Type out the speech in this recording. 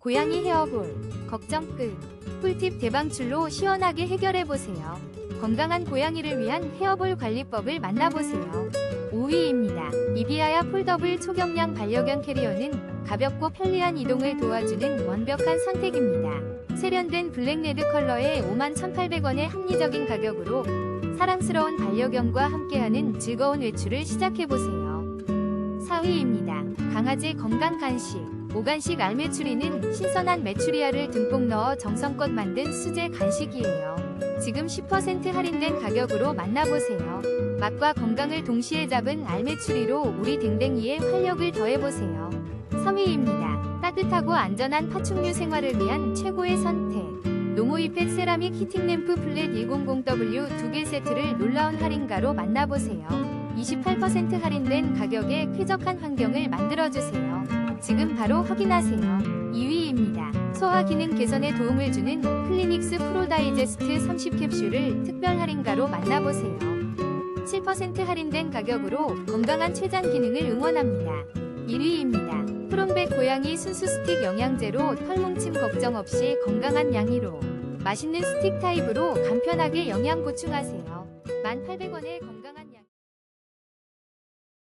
고양이 헤어볼, 걱정 끝. 꿀팁 대방출로 시원하게 해결해보세요. 건강한 고양이를 위한 헤어볼 관리법을 만나보세요. 5위입니다. 이비아야 폴더블 초경량 반려견 캐리어는 가볍고 편리한 이동을 도와주는 완벽한 선택입니다. 세련된 블랙레드 컬러의 51,800원의 합리적인 가격으로 사랑스러운 반려견과 함께하는 즐거운 외출을 시작해보세요. 4위입니다. 강아지 건강 간식. 오간식 알메추리는 신선한 메추리알을 듬뿍 넣어 정성껏 만든 수제 간식이에요. 지금 10% 할인된 가격으로 만나보세요. 맛과 건강을 동시에 잡은 알메추리로 우리 댕댕이의 활력을 더해보세요. 3위입니다. 따뜻하고 안전한 파충류 생활을 위한 최고의 선택. 노모이펫 세라믹 히팅 램프 플랫 200W 두개 세트를 놀라운 할인가로 만나보세요. 28% 할인된 가격에 쾌적한 환경을 만들어주세요. 지금 바로 확인하세요. 2위입니다. 소화 기능 개선에 도움을 주는 클리닉스 프로 다이제스트 30캡슐을 특별 할인가로 만나보세요. 7% 할인된 가격으로 건강한 췌장 기능을 응원합니다. 1위입니다. 프롬백 고양이 순수 스틱 영양제로 털뭉침 걱정 없이 건강한 양이로 맛있는 스틱 타입으로 간편하게 영양 보충하세요. 1,800원의 건강